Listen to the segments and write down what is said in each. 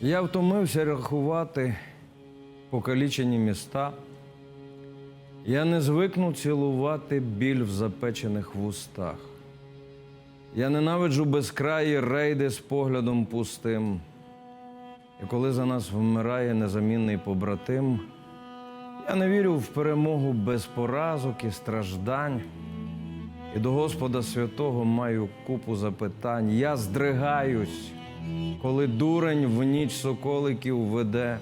Я втомився рахувати покалічені міста. Я не звикну цілувати біль в запечених вустах. Я ненавиджу безкраї рейди з поглядом пустим. І коли за нас вмирає незамінний побратим, я не вірю в перемогу без поразок і страждань. І до Господа Святого маю купу запитань. Я здригаюсь, коли дурень в ніч соколиків веде,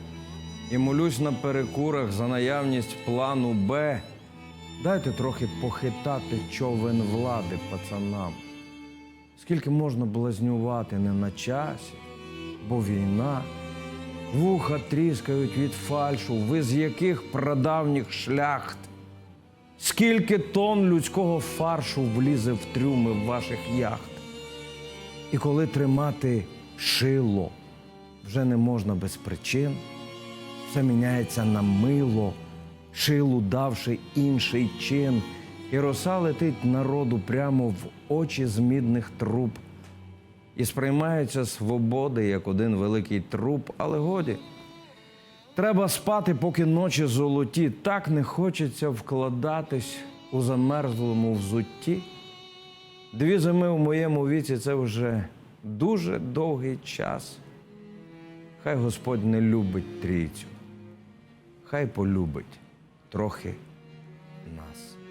і молюсь на перекурах за наявність плану Б. Дайте трохи похитати човен влади пацанам. Скільки можна блазнювати не на часі, бо війна, вуха тріскають від фальшу, ви з яких прадавніх шляхт. Скільки тонн людського фаршу влізе в трюми ваших яхт? І коли тримати шило вже не можна без причин, все міняється на мило, шилу давши інший чин, і роса летить народу прямо в очі з мідних труб. І сприймаються свободи як один великий труп, але годі. Треба спати, поки ночі золоті. Так не хочеться вкладатись у замерзлому взутті. Дві зими в моєму віці це вже дуже довгий час. Хай Господь не любить трійцю, хай полюбить трохи нас.